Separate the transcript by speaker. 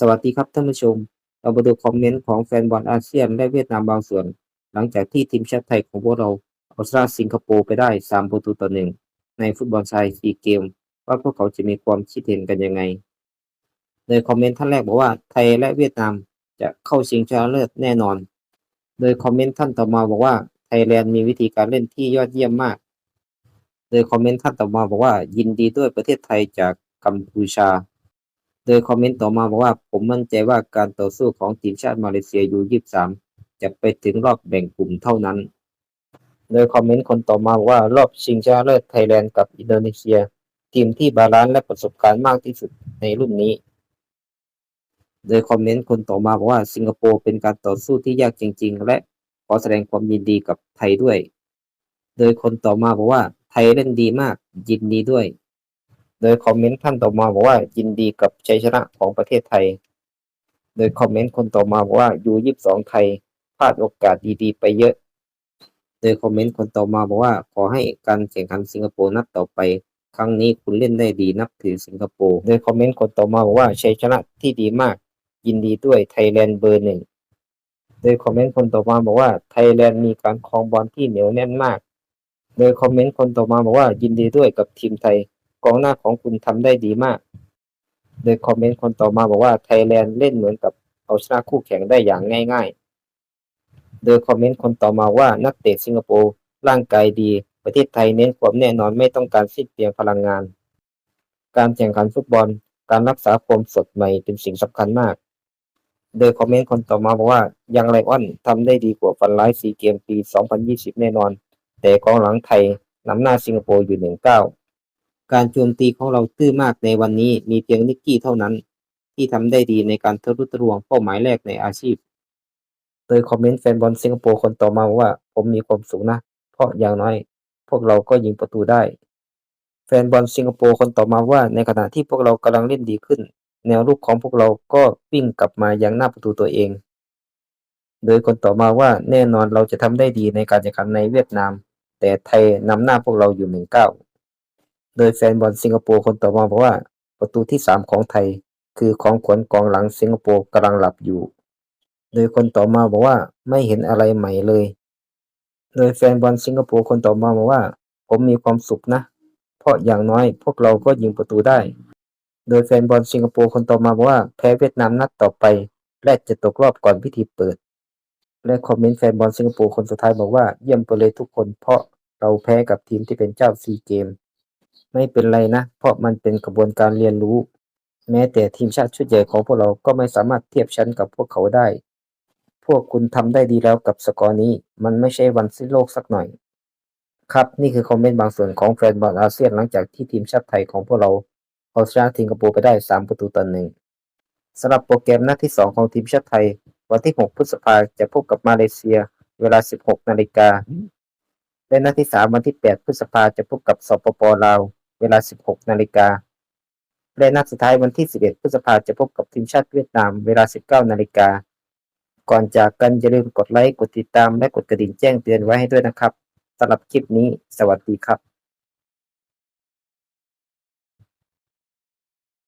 Speaker 1: สวัสดีครับท่านผู้ชม เรามาดูคอมเมนต์ของแฟนบอลอาเซียนและเวียดนามบางส่วน หลังจากที่ทีมชาติไทยของพวกเราเอาชนะสิงคโปร์ไปได้ 3 ประตูต่อหนึ่งในฟุตบอลชายซีเกม ว่าพวกเขาจะมีความคิดเห็นกันยังไง โดยคอมเมนต์ท่านแรกบอกว่าไทยและเวียดนามจะเข้าชิงชนะเลิศแน่นอน โดยคอมเมนต์ท่านต่อมาบอกว่าไทยแลนด์มีวิธีการเล่นที่ยอดเยี่ยมมาก โดยคอมเมนต์ท่านต่อมาบอกว่ายินดีด้วยประเทศไทยจากกัมพูชา โดยคอมเมนต์ต่อมาบอกว่า ผมมั่นใจว่าการต่อสู้ของทีมชาติมาเลเซียยู23จะไปถึงรอบแบ่งกลุ่มเท่านั้น โดยคอมเมนต์คนต่อมาบอกว่ารอบชิงชนะเลิศไทยแลนด์กับอินโดนีเซีย ทีมที่บาลานซ์และประสบการณ์มากที่สุดในรุ่นนี้ โดยคอมเมนต์คนต่อมาบอกว่าสิงคโปร์เป็นการต่อสู้ที่ยากจริง ๆ และขอแสดงความยินดีกับไทยด้วย โดยคนต่อมาบอกว่าไทยเล่นดีมากยินดีด้วย โดยคอมเมนต์ท่านต่อมาบอกว่ายินดีกับชัยชนะของประเทศไทย โดยคอมเมนต์คนต่อมาบอกว่ายูยี่สองไทยพลาดโอกาสดีๆ ไปเยอะ โดยคอมเมนต์คนต่อมาบอกว่าขอให้การแข่งขันสิงคโปร์นัดต่อไป ครั้งนี้คุณเล่นได้ดีนับถือสิงคโปร์ โดยคอมเมนต์คนต่อมาบอกว่าชัยชนะที่ดีมาก ยินดีด้วยไทยแลนด์เบอร์หนึ่ง โดยคอมเมนต์คนต่อมาบอกว่าไทยแลนด์มีการครองบอลที่เหนียวแน่นมาก โดยคอมเมนต์คนต่อมาบอกว่ายินดีด้วยกับทีมไทย กองหน้าของคุณทำได้ดีมาก โดยคอมเมนต์คนต่อมาบอกว่าไทยแลนด์เล่นเหมือนกับเอาชนะคู่แข่งได้อย่างง่ายๆ โดยคอมเมนต์คนต่อมาว่านักเตะสิงคโปร์ร่างกายดี ประเทศไทยเน้นความแน่นอนไม่ต้องการสิ้นเปลืองพลังงาน การแข่งขันฟุตบอล การรักษาความสดใหม่เป็นสิ่งสำคัญมาก โดยคอมเมนต์คนต่อมาบอกว่ายังไลออนทำได้ดีกว่าฟันไลท์ซีเกมปี 2020 แน่นอน แต่กองหลังไทยนำหน้าสิงคโปร์อยู่หนึ่งเกาการโจมตีของเราตื้อมากในวันนี้มีเพียงนิกกี้เท่านั้น ที่ทำได้ดีในการทะลุทะลวงเป้าหมายแรกในอาชีพ โดยคอมเมนต์แฟนบอลสิงคโปร์คนต่อมาว่า ผมมีความสุขนะ เพราะอย่างน้อย พวกเราก็ยิงประตูได้ แฟนบอลสิงคโปร์คนต่อมาว่า ในขณะที่พวกเรากำลังเล่นดีขึ้น แนวรุกของพวกเราก็วิ่งกลับมายังหน้าประตูตัวเอง โดยคนต่อมาว่าแน่นอนเราจะทำได้ดีในการแข่งขันในเวียดนาม แต่ไทยนำหน้าพวกเราอยู่หนึ่งเก้า โดยแฟนบอลสิงคโปร์คนต่อมาบอกว่าประตูที่ 3 ของไทย คือของขวัญกองหลังสิงคโปร์กำลังหลับอยู่ โดยคนต่อมาบอกว่าไม่เห็นอะไรใหม่เลย โดยแฟนบอลสิงคโปร์คนต่อมาบอกว่า ผมมีความสุขนะ เพราะอย่างน้อยพวกเราก็ยิงประตูได้ โดยแฟนบอลสิงคโปร์คนต่อมาบอกว่าแพ้เวียดนามนัดต่อไป และจะตกรอบก่อนพิธีเปิด และคอมเมนต์แฟนบอลสิงคโปร์คนสุดท้ายบอกว่าเยี่ยมไปเลยทุกคนเพราะเราแพ้กับทีมที่เป็นเจ้าซีเกม ไม่เป็นไรนะ เพราะมันเป็นกระบวนการเรียนรู้ แม้แต่ทีมชาติชุดใหญ่ของพวกเราก็ไม่สามารถเทียบชั้นกับพวกเขาได้ พวกคุณทำได้ดีแล้วกับสกอร์นี้ มันไม่ใช่วันสิ้นโลกสักหน่อย ครับนี่คือคอมเมนต์บางส่วนของแฟนบอลอาเซียนหลังจากที่ทีมชาติไทยของพวกเราเอาชนะสิงคโปร์ไปได้ 3 ประตูต่อหนึ่งสำหรับโปรแกรมนัดที่ 2 ของทีมชาติไทย วันที่ 6 พฤษภาจะพบกับมาเลเซีย เวลา 16 นาฬิกา และนัดที่3วันที่ 8 พฤษภาจะพบกับสปปลาว เวลา 16 นาฬิกา และนัดสุดท้ายวันที่ 11 พฤษภาจะพบกับทีมชาติเวียดนาม เวลา 19 นาฬิกา ก่อนจากกันอย่าลืมกดไลค์ กดติดตาม และกดกระดิ่งแจ้งเตือนไว้ให้ด้วยนะครับสำหรับคลิปนี้ สวัสดีครับ